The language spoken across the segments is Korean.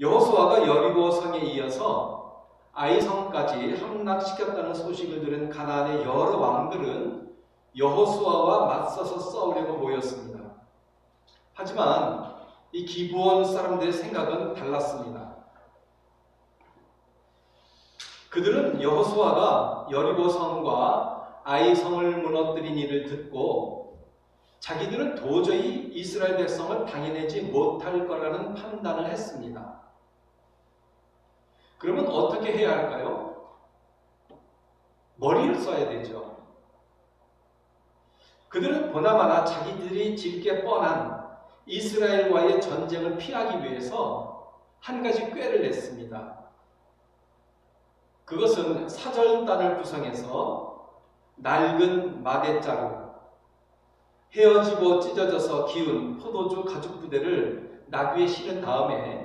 여호수아가 여리고 성에 이어서 아이성까지 함락시켰다는 소식을 들은 가나안의 여러 왕들은 여호수아와 맞서서 싸우려고 모였습니다. 하지만 이 기부원 사람들의 생각은 달랐습니다. 그들은 여호수아가 여리고 성과 아이 성을 무너뜨린 일을 듣고 자기들은 도저히 이스라엘 백성을 당해내지 못할 거라는 판단을 했습니다. 그러면 어떻게 해야 할까요? 머리를 써야 되죠. 그들은 보나마나 자기들이 질게 뻔한 이스라엘과의 전쟁을 피하기 위해서 한 가지 꾀를 냈습니다. 그것은 사절단을 구성해서 낡은 마대자루, 헤어지고 찢어져서 기운 포도주 가죽 부대를 나귀에 실은 다음에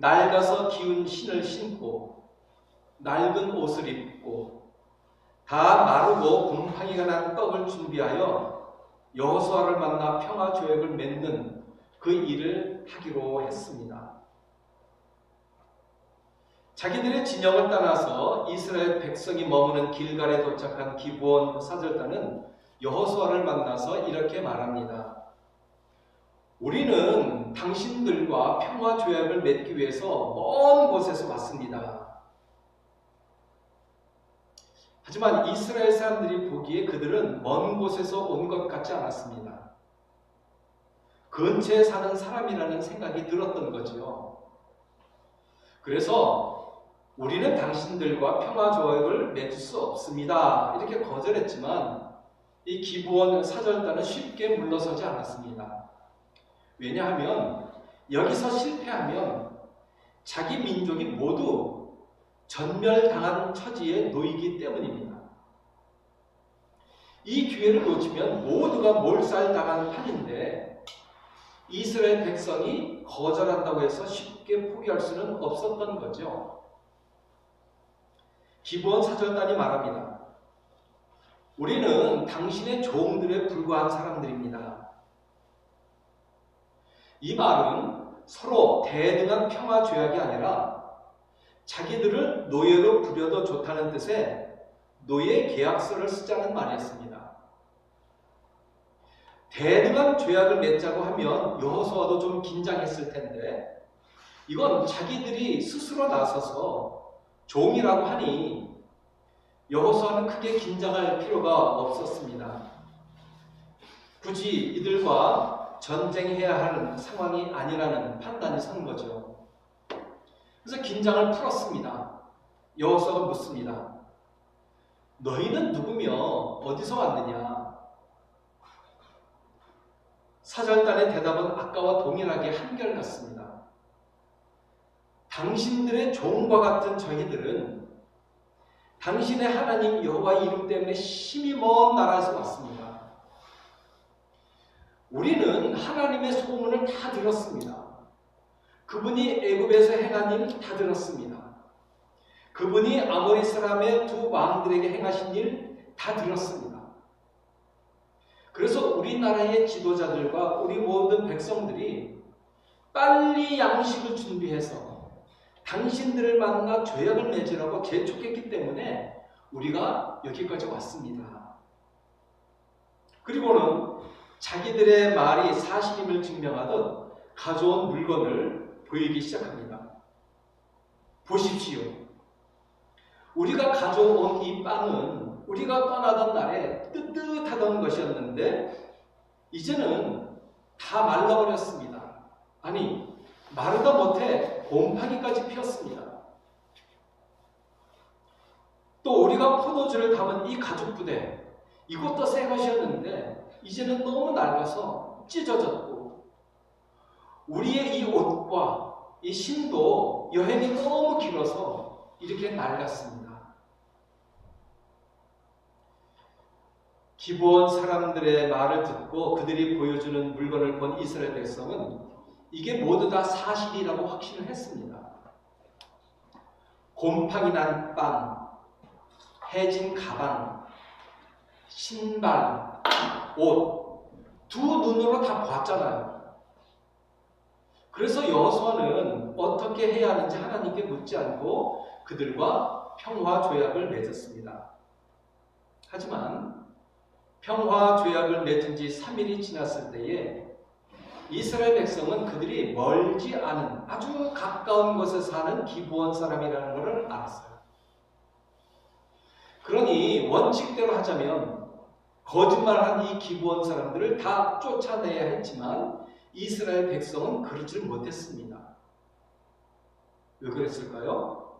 낡아서 기운 신을 신고 낡은 옷을 입고 다 마르고 곰팡이가 난 떡을 준비하여 여호수아를 만나 평화 조약을 맺는 그 일을 하기로 했습니다. 자기들의 진영을 떠나서 이스라엘 백성이 머무는 길갈에 도착한 기브온 사절단은 여호수아를 만나서 이렇게 말합니다. 우리는 당신들과 평화 조약을 맺기 위해서 먼 곳에서 왔습니다. 하지만 이스라엘 사람들이 보기에 그들은 먼 곳에서 온 것 같지 않았습니다. 근처에 사는 사람이라는 생각이 들었던 거죠. 그래서 우리는 당신들과 평화 조약을 맺을 수 없습니다. 이렇게 거절했지만 이 기부원 사절단은 쉽게 물러서지 않았습니다. 왜냐하면 여기서 실패하면 자기 민족이 모두 전멸당한 처지에 놓이기 때문입니다. 이 기회를 놓치면 모두가 몰살당한 판인데 이스라엘 백성이 거절한다고 해서 쉽게 포기할 수는 없었던 거죠. 기부원 사절단이 말합니다. 우리는 당신의 종들에 불과한 사람들입니다. 이 말은 서로 대등한 평화 조약이 아니라 자기들을 노예로 부려도 좋다는 뜻의 노예 계약서를 쓰자는 말이었습니다. 대등한 조약을 맺자고 하면 여호수아도 좀 긴장했을 텐데 이건 자기들이 스스로 나서서 종이라고 하니 여호수아는 크게 긴장할 필요가 없었습니다. 굳이 이들과 전쟁해야 하는 상황이 아니라는 판단이 선 거죠. 그래서 긴장을 풀었습니다. 여호수아가 묻습니다. 너희는 누구며 어디서 왔느냐? 사절단의 대답은 아까와 동일하게 한결같습니다. 당신들의 종과 같은 저희들은 당신의 하나님 여호와 이름 때문에 심히 먼 나라에서 왔습니다. 우리는 하나님의 소문을 다 들었습니다. 그분이 애굽에서 행한 일 다 들었습니다. 그분이 아모리 사람의 두 왕들에게 행하신 일 다 들었습니다. 그래서 우리나라의 지도자들과 우리 모든 백성들이 빨리 양식을 준비해서 당신들을 만나 조약을 맺으라고 재촉했기 때문에 우리가 여기까지 왔습니다. 그리고는 자기들의 말이 사실임을 증명하듯 가져온 물건을 보이기 시작합니다. 보십시오. 우리가 가져온 이 빵은 우리가 떠나던 날에 뜨뜻하던 것이었는데 이제는 다 말라버렸습니다. 아니 마르다 못해 곰팡이까지 피었습니다. 또 우리가 포도주를 담은 이 가죽 부대 이것도 새 것이었는데 이제는 너무 낡아서 찢어졌고 우리의 이 옷과 이 신도 여행이 너무 길어서 이렇게 낡았습니다. 기본 사람들의 말을 듣고 그들이 보여주는 물건을 본 이스라엘 백성은 이게 모두 다 사실이라고 확신을 했습니다. 곰팡이 난 빵, 해진 가방, 신발, 옷, 두 눈으로 다 봤잖아요. 그래서 여호수아는 어떻게 해야 하는지 하나님께 묻지 않고 그들과 평화 조약을 맺었습니다. 하지만 평화 조약을 맺은 지 3일이 지났을 때에 이스라엘 백성은 그들이 멀지 않은 아주 가까운 곳에 사는 기부원 사람이라는 것을 알았어요. 그러니 원칙대로 하자면 거짓말한 이 기부원 사람들을 다 쫓아내야 했지만 이스라엘 백성은 그러질 못했습니다. 왜 그랬을까요?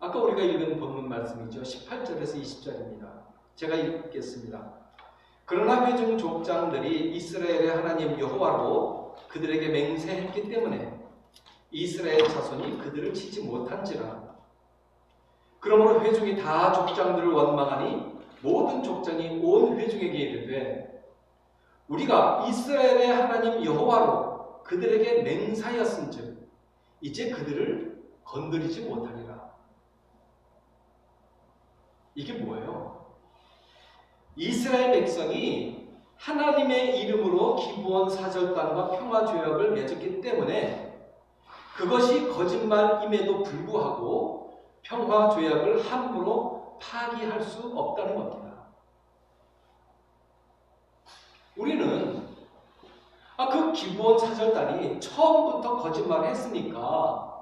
아까 우리가 읽은 본문 말씀이죠. 18절에서 20절입니다. 제가 읽겠습니다. 그러나 회중 족장들이 이스라엘의 하나님 여호와로 그들에게 맹세했기 때문에 이스라엘 자손이 그들을 치지 못한지라. 그러므로 회중이 다 족장들을 원망하니 모든 족장이 온 회중에게 이르되 우리가 이스라엘의 하나님 여호와로 그들에게 맹사였은즉 이제 그들을 건드리지 못하리라. 이게 뭐예요? 이스라엘 백성이 하나님의 이름으로 기부원 사절단과 평화 조약을 맺었기 때문에 그것이 거짓말임에도 불구하고 평화 조약을 함부로 파기할 수 없다는 겁니다. 우리는 아, 그 기부원 사절단이 처음부터 거짓말을 했으니까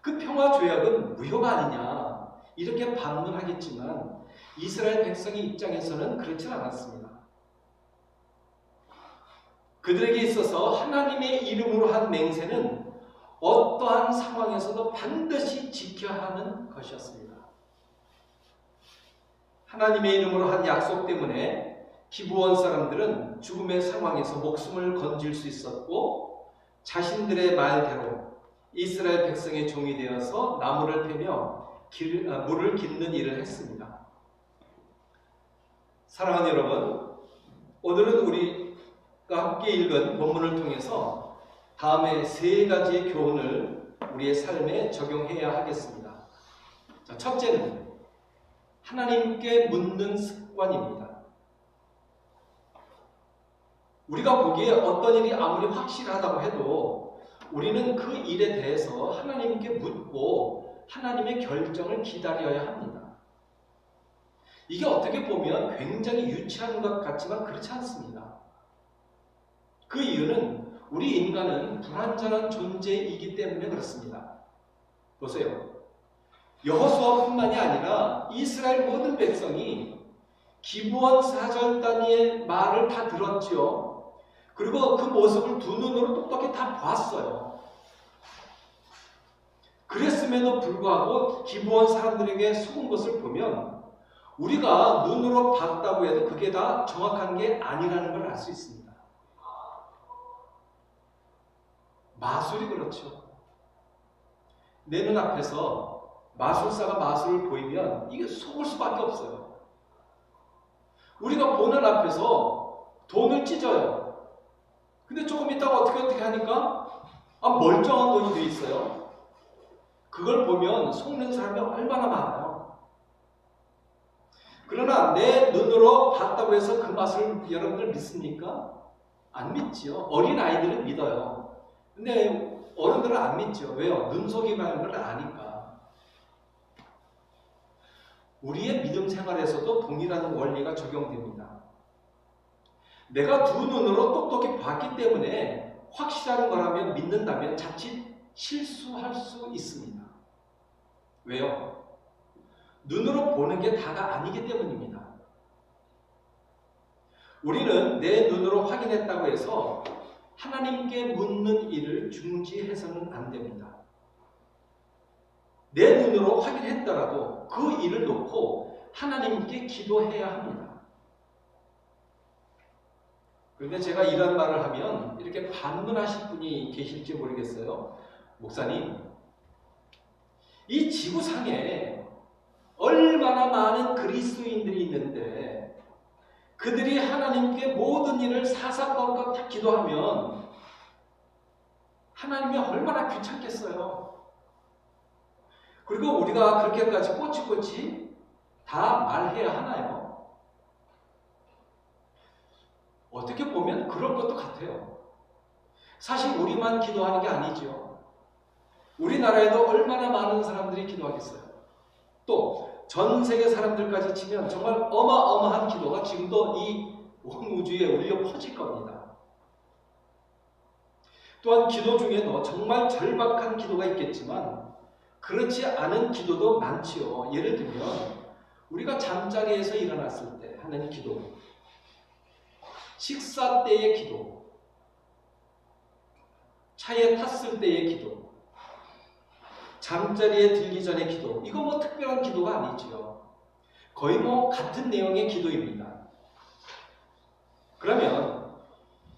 그 평화 조약은 무효가 아니냐 이렇게 반문하겠지만 이스라엘 백성의 입장에서는 그렇지 않았습니다. 그들에게 있어서 하나님의 이름으로 한 맹세는 어떠한 상황에서도 반드시 지켜야 하는 것이었습니다. 하나님의 이름으로 한 약속 때문에 기부원 사람들은 죽음의 상황에서 목숨을 건질 수 있었고 자신들의 말대로 이스라엘 백성의 종이 되어서 나무를 패며 길, 아, 물을 깃는 일을 했습니다. 사랑하는 여러분, 오늘은 우리가 함께 읽은 본문을 통해서 다음에 세 가지의 교훈을 우리의 삶에 적용해야 하겠습니다. 자, 첫째는 하나님께 묻는 습관입니다. 우리가 보기에 어떤 일이 아무리 확실하다고 해도 우리는 그 일에 대해서 하나님께 묻고 하나님의 결정을 기다려야 합니다. 이게 어떻게 보면 굉장히 유치한 것 같지만 그렇지 않습니다. 그 이유는 우리 인간은 불완전한 존재이기 때문에 그렇습니다. 보세요. 여호수아뿐만이 아니라 이스라엘 모든 백성이 기부원 사절단의 말을 다 들었죠. 그리고 그 모습을 두 눈으로 똑똑히 다 봤어요. 그랬음에도 불구하고 기부원 사람들에게 속은 것을 보면 우리가 눈으로 봤다고 해도 그게 다 정확한 게 아니라는 걸 알 수 있습니다. 마술이 그렇죠. 내 눈앞에서 마술사가 마술을 보이면 이게 속을 수밖에 없어요. 우리가 보는 앞에서 돈을 찢어요. 근데 조금 있다가 어떻게 어떻게 하니까 아, 멀쩡한 돈이 돼 있어요. 그걸 보면 속는 사람이 얼마나 많아요. 그러나 내 눈으로 봤다고 해서 그 맛을 여러분들 믿습니까? 안 믿지요. 어린 아이들은 믿어요. 근데 어른들은 안 믿죠. 왜요? 눈속이 말는 걸 아니까. 우리의 믿음 생활에서도 동일한 원리가 적용됩니다. 내가 두 눈으로 똑똑히 봤기 때문에 확실한 거라면 믿는다면 자칫 실수할 수 있습니다. 왜요? 눈으로 보는 게 다가 아니기 때문입니다. 우리는 내 눈으로 확인했다고 해서 하나님께 묻는 일을 중지해서는 안 됩니다. 내 눈으로 확인했더라도 그 일을 놓고 하나님께 기도해야 합니다. 그런데 제가 이런 말을 하면 이렇게 반문하실 분이 계실지 모르겠어요. 목사님, 이 지구상에 얼마나 많은 그리스도인들이 있는데 그들이 하나님께 모든 일을 사사건건 기도하면 하나님이 얼마나 귀찮겠어요. 그리고 우리가 그렇게까지 꼬치꼬치 다 말해야 하나요? 어떻게 보면 그런 것도 같아요. 사실 우리만 기도하는 게 아니죠. 우리나라에도 얼마나 많은 사람들이 기도하겠어요. 또 전 세계 사람들까지 치면 정말 어마어마한 기도가 지금도 이 온 우주에 울려 퍼질 겁니다. 또한 기도 중에도 정말 절박한 기도가 있겠지만 그렇지 않은 기도도 많지요. 예를 들면 우리가 잠자리에서 일어났을 때 하는 기도, 식사 때의 기도, 차에 탔을 때의 기도, 잠자리에 들기 전의 기도, 이거 뭐 특별한 기도가 아니지요. 거의 뭐 같은 내용의 기도입니다. 그러면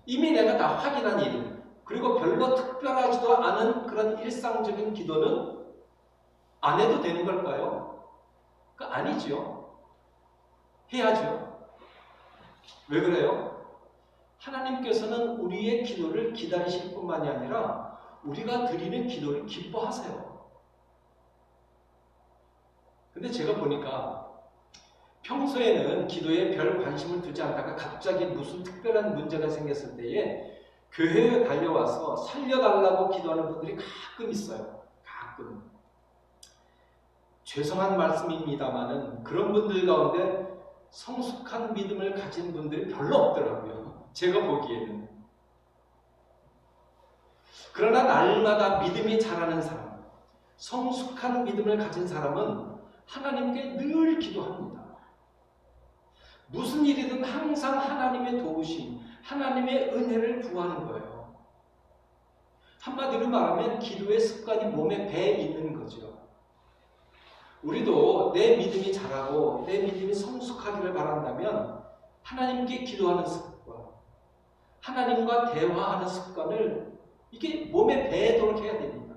이미 내가 다 확인한 일, 그리고 별로 특별하지도 않은 그런 일상적인 기도는 안 해도 되는 걸까요? 그 아니지요. 해야죠. 왜 그래요? 하나님께서는 우리의 기도를 기다리실 뿐만이 아니라 우리가 드리는 기도를 기뻐하세요. 근데 제가 보니까 평소에는 기도에 별 관심을 두지 않다가 갑자기 무슨 특별한 문제가 생겼을 때에 교회에 달려와서 살려달라고 기도하는 분들이 가끔 있어요. 가끔. 죄송한 말씀입니다만은 그런 분들 가운데 성숙한 믿음을 가진 분들이 별로 없더라고요. 제가 보기에는. 그러나 날마다 믿음이 자라는 사람, 성숙한 믿음을 가진 사람은 하나님께 늘 기도합니다. 무슨 일이든 항상 하나님의 도우심, 하나님의 은혜를 구하는 거예요. 한마디로 말하면 기도의 습관이 몸에 배 있는 거죠. 우리도 내 믿음이 자라고 내 믿음이 성숙하기를 바란다면 하나님께 기도하는 습관, 하나님과 대화하는 습관을 이게 몸에 배도록 해야 됩니다.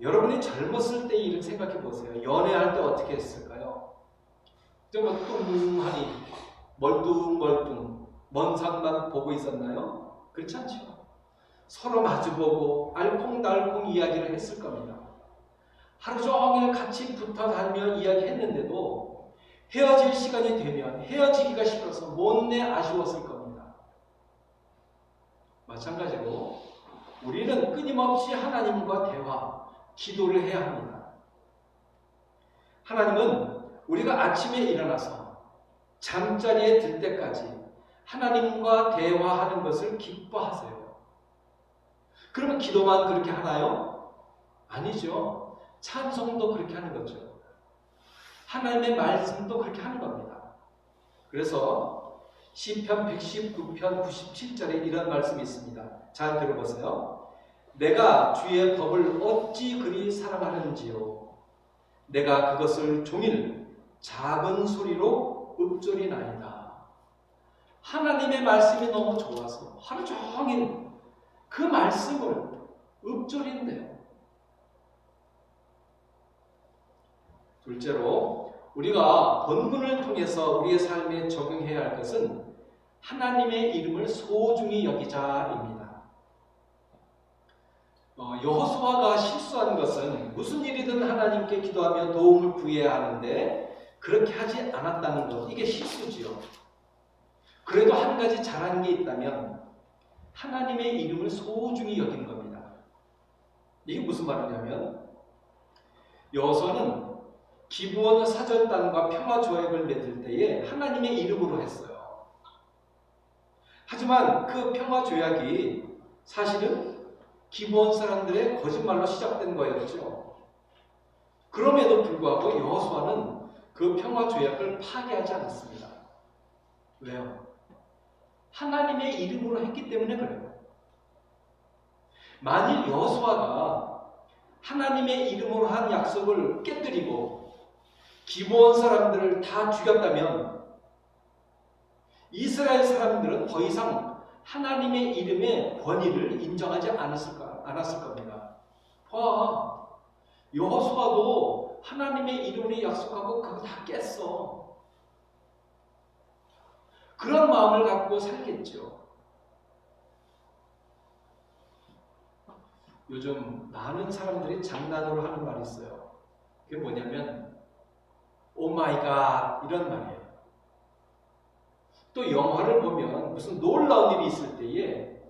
여러분이 젊었을 때 일을 생각해 보세요. 연애할 때 어떻게 했을까요? 정말 뚱하니 멀뚱멀뚱 먼 산만 보고 있었나요? 그렇지 않죠. 서로 마주보고 알콩달콩 이야기를 했을 겁니다. 하루 종일 같이 붙어 다니며 이야기했는데도 헤어질 시간이 되면 헤어지기가 싫어서 못내 아쉬웠을 겁니다. 마찬가지로 우리는 끊임없이 하나님과 대화, 기도를 해야 합니다. 하나님은 우리가 아침에 일어나서 잠자리에 들 때까지 하나님과 대화하는 것을 기뻐하세요. 그러면 기도만 그렇게 하나요? 아니죠. 찬송도 그렇게 하는 거죠. 하나님의 말씀도 그렇게 하는 겁니다. 그래서 시편 119편 97절에 이런 말씀이 있습니다. 잘 들어보세요. 내가 주의 법을 어찌 그리 사랑하는지요. 내가 그것을 종일 작은 소리로 읊조리나이다. 하나님의 말씀이 너무 좋아서 하루 종일 그 말씀을 읊조린대요. 둘째로 우리가 본문을 통해서 우리의 삶에 적용해야 할 것은 하나님의 이름을 소중히 여기자입니다. 어, 여호수아가 실수한 것은 무슨 일이든 하나님께 기도하며 도움을 구해야 하는데 그렇게 하지 않았다는 것 이게 실수지요. 그래도 한 가지 잘한 게 있다면 하나님의 이름을 소중히 여기는 겁니다. 이게 무슨 말이냐면 여호수아는 기부원 사절단과 평화 조약을 맺을 때에 하나님의 이름으로 했어요. 하지만 그 평화 조약이 사실은 기부원 사람들의 거짓말로 시작된 거였죠. 그럼에도 불구하고 여호수아는 그 평화 조약을 파괴하지 않았습니다. 왜요? 하나님의 이름으로 했기 때문에 그래요. 만일 여호수아가 하나님의 이름으로 한 약속을 깨뜨리고 기부원 사람들을 다 죽였다면 이스라엘 사람들은 더 이상 하나님의 이름의 권위를 인정하지 않았을, 않았을 겁니다. 봐, 여호수아도 하나님의 이름을 약속하고 그거 다 깼어. 그런 마음을 갖고 살겠죠. 요즘 많은 사람들이 장난으로 하는 말이 있어요. 그게 뭐냐면 오 마이 갓 이런 말이에요. 또 영화를 보면 무슨 놀라운 일이 있을 때에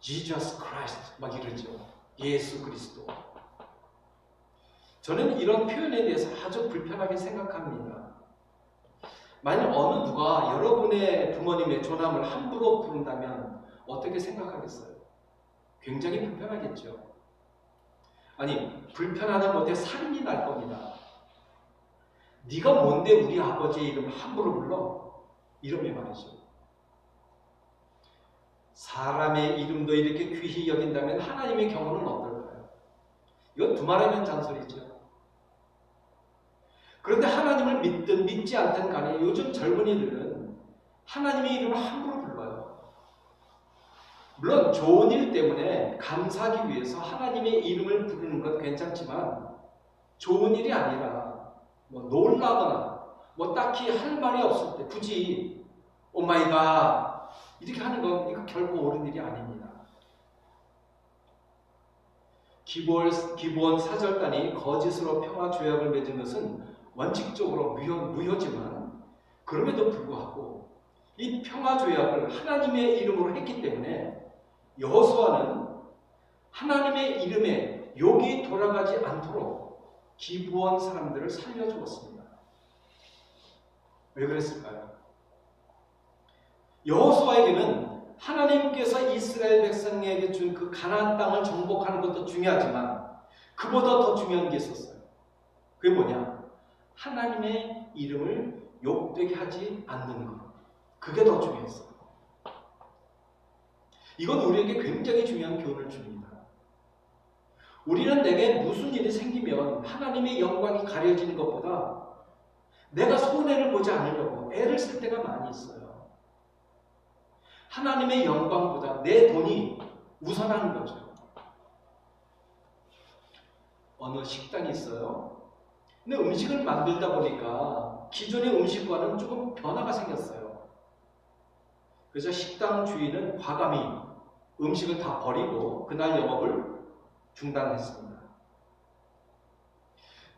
Jesus Christ 막 이러죠. 예수 그리스도. 저는 이런 표현에 대해서 아주 불편하게 생각합니다. 만약 어느 누가 여러분의 부모님의 조남을 함부로 부른다면 어떻게 생각하겠어요? 굉장히 불편하겠죠. 아니 불편하다 못해 살인이 날 겁니다. 네가 뭔데 우리 아버지의 이름을 함부로 불러? 이름이 말이죠. 사람의 이름도 이렇게 귀히 여긴다면 하나님의 경우는 어떨까요? 이건 두말하면 잔소리죠. 그런데 하나님을 믿든 믿지 않든 간에 요즘 젊은이들은 하나님의 이름을 함부로 불러요. 물론 좋은 일 때문에 감사하기 위해서 하나님의 이름을 부르는 건 괜찮지만 좋은 일이 아니라 뭐 놀라거나 뭐 딱히 할 말이 없을 때 굳이 오마이갓 이렇게 하는 건 이거 결코 옳은 일이 아닙니다. 기본, 기본 사절단이 거짓으로 평화 조약을 맺은 것은 원칙적으로 무효, 무효지만 그럼에도 불구하고 이 평화 조약을 하나님의 이름으로 했기 때문에 여호수아는 하나님의 이름에 욕이 돌아가지 않도록 기부한 사람들을 살려주었습니다. 왜 그랬을까요? 여호수아에게는 하나님께서 이스라엘 백성에게 준 그 가나안 땅을 정복하는 것도 중요하지만 그보다 더 중요한 게 있었어요. 그게 뭐냐? 하나님의 이름을 욕되게 하지 않는 것. 그게 더 중요했어요. 이건 우리에게 굉장히 중요한 교훈을 줍니다. 우리는 내게 무슨 일이 생기면 하나님의 영광이 가려지는 것보다 내가 손해를 보지 않으려고 애를 쓸 때가 많이 있어요. 하나님의 영광보다 내 돈이 우선하는 거죠. 어느 식당이 있어요. 근데 음식을 만들다 보니까 기존의 음식과는 조금 변화가 생겼어요. 그래서 식당 주인은 과감히 음식을 다 버리고 그날 영업을 중단했습니다.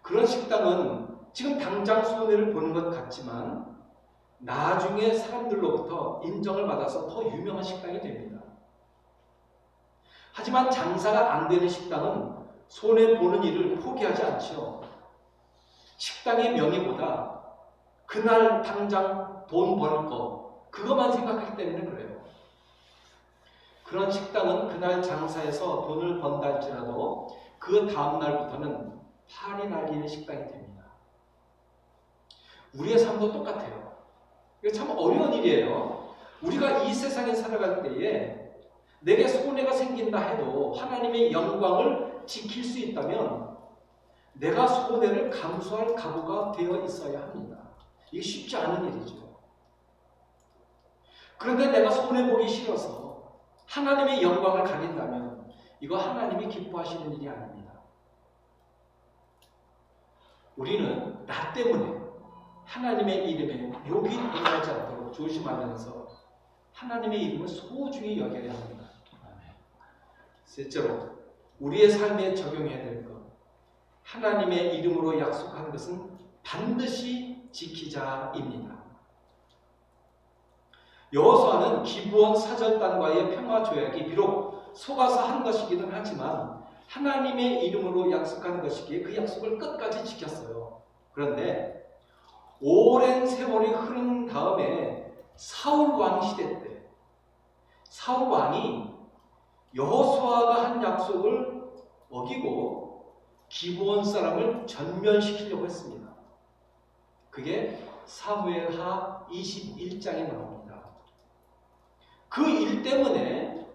그런 식당은 지금 당장 손해를 보는 것 같지만 나중에 사람들로부터 인정을 받아서 더 유명한 식당이 됩니다. 하지만 장사가 안 되는 식당은 손해 보는 일을 포기하지 않죠. 식당의 명예보다 그날 당장 돈벌 거, 그것만 생각하기 때문에 그래요. 그런 식당은 그날 장사해서 돈을 번다 할지라도 그 다음 날부터는 팔이 날리는 식당이 됩니다. 우리의 삶도 똑같아요. 이거 참 어려운 일이에요. 우리가 이 세상에 살아갈 때에 내게 손해가 생긴다 해도 하나님의 영광을 지킬 수 있다면 내가 손해를 감수할 각오가 되어 있어야 합니다. 이게 쉽지 않은 일이죠. 그런데 내가 손해보기 싫어서 하나님의 영광을 가린다면 이거 하나님이 기뻐하시는 일이 아닙니다. 우리는 나 때문에 하나님의 이름에 욕이 들어가지 않도록 조심하면서 하나님의 이름을 소중히 여겨야 합니다. 셋째로 우리의 삶에 적용해야 될 것. 하나님의 이름으로 약속한 것은 반드시 지키자입니다. 여호수아는 기부원 사절단과의 평화 조약이 비록 속아서 한 것이기는 하지만 하나님의 이름으로 약속한 것이기에 그 약속을 끝까지 지켰어요. 그런데 오랜 세월이 흐른 다음에 사울 왕 시대 때 사울 왕이 여호수아가 한 약속을 어기고 기브온 사람을 전멸시키려고 했습니다. 그게 사무엘하 21장에 나옵니다. 그 일 때문에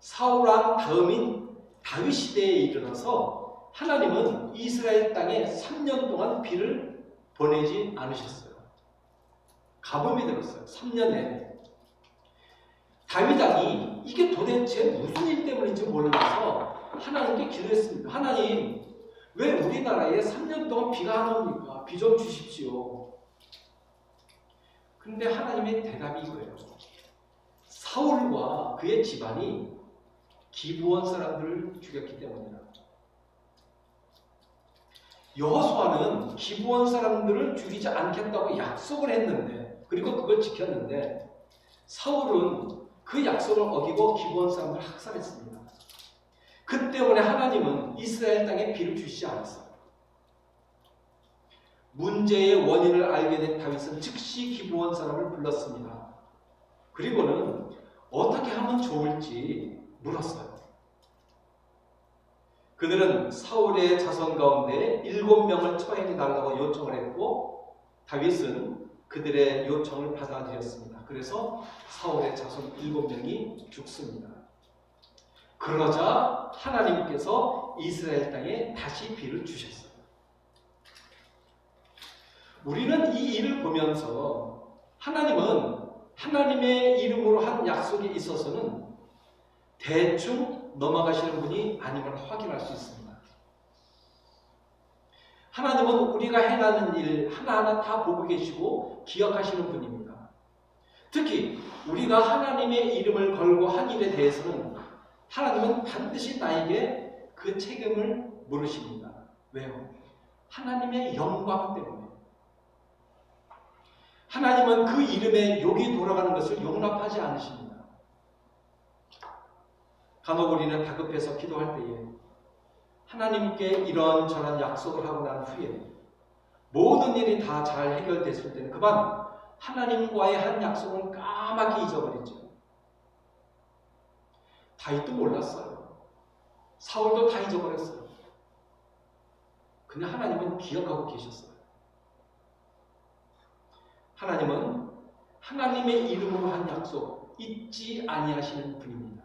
사울 왕 다음인 다윗 시대에 이르러서 하나님은 이스라엘 땅에 3년 동안 비를 보내지 않으셨어요. 가뭄이 들었어요. 3년 내내. 다윗 왕이 이게 도대체 무슨 일 때문인지 몰라서 하나님께 기도했습니다. 하나님, 왜 우리나라에 3년 동안 비가 안 옵니까? 비 좀 주십시오. 근데 하나님의 대답이 이거예요. 사울과 그의 집안이 기부원 사람들을 죽였기 때문이다. 여호수아는 기부원 사람들을 죽이지 않겠다고 약속을 했는데 그리고 그걸 지켰는데 사울은 그 약속을 어기고 기부한 사람들을 학살했습니다. 그 때문에 하나님은 이스라엘 땅에 비를 주시지 않았어요. 문제의 원인을 알게 된 다윗은 즉시 기부한 사람을 불렀습니다. 그리고는 어떻게 하면 좋을지 물었어요. 그들은 사울의 자손 가운데 일곱 명을 처형해 달라고 요청을 했고 다윗은 그들의 요청을 받아들였습니다. 그래서 사울의 자손 일곱 명이 죽습니다. 그러자 하나님께서 이스라엘 땅에 다시 비를 주셨어요. 우리는 이 일을 보면서 하나님은 하나님의 이름으로 한 약속에 있어서는 대충 넘어가시는 분이 아님을 확인할 수 있습니다. 하나님은 우리가 행하는 일 하나하나 다 보고 계시고 기억하시는 분입니다. 특히 우리가 하나님의 이름을 걸고 한 일에 대해서는 하나님은 반드시 나에게 그 책임을 물으십니다. 왜요? 하나님의 영광 때문에. 하나님은 그 이름에 욕이 돌아가는 것을 용납하지 않으십니다. 간혹 우리는 다급해서 기도할 때에 하나님께 이런저런 약속을 하고 난 후에 모든 일이 다 잘 해결됐을 때는 그만 하나님과의 한 약속은 까맣게 잊어버리죠. 다윗도 몰랐어요. 사울도 다 잊어버렸어요. 그냥 하나님은 기억하고 계셨어요. 하나님은 하나님의 이름으로 한 약속 잊지 아니하시는 분입니다.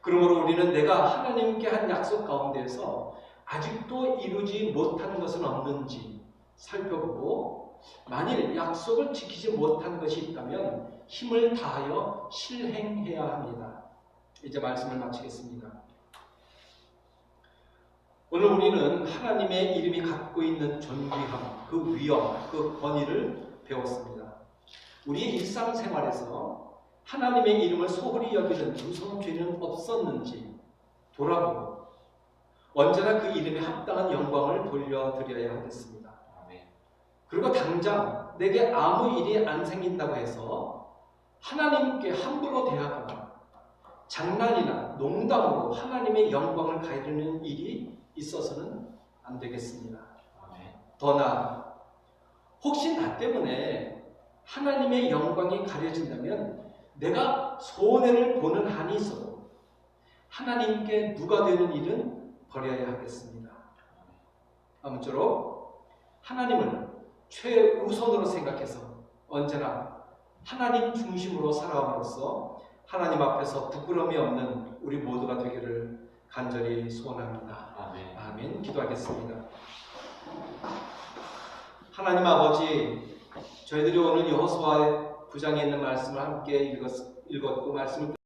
그러므로 우리는 내가 하나님께 한 약속 가운데에서 아직도 이루지 못하는 것은 없는지 살펴보고 만일 약속을 지키지 못한 것이 있다면 힘을 다하여 실행해야 합니다. 이제 말씀을 마치겠습니다. 오늘 우리는 하나님의 이름이 갖고 있는 존귀함, 그 위엄, 그 권위를 배웠습니다. 우리의 일상생활에서 하나님의 이름을 소홀히 여기는 무서운 죄는 없었는지 돌아보고 언제나 그 이름에 합당한 영광을 돌려드려야 하겠습니다. 그리고 당장 내게 아무 일이 안 생긴다고 해서 하나님께 함부로 대하거나 장난이나 농담으로 하나님의 영광을 가리는 일이 있어서는 안 되겠습니다. 더 나아 혹시 나 때문에 하나님의 영광이 가려진다면 내가 손해를 보는 한이 있어도 하나님께 누가 되는 일은 버려야 하겠습니다. 아무쪼록 하나님을 최우선으로 생각해서 언제나 하나님 중심으로 살아감으로써 하나님 앞에서 부끄러움이 없는 우리 모두가 되기를 간절히 소원합니다. 아멘. 아멘. 기도하겠습니다. 하나님 아버지, 저희들이 오늘 여호수아의 부장에 있는 말씀을 함께 읽었, 읽었고 말씀을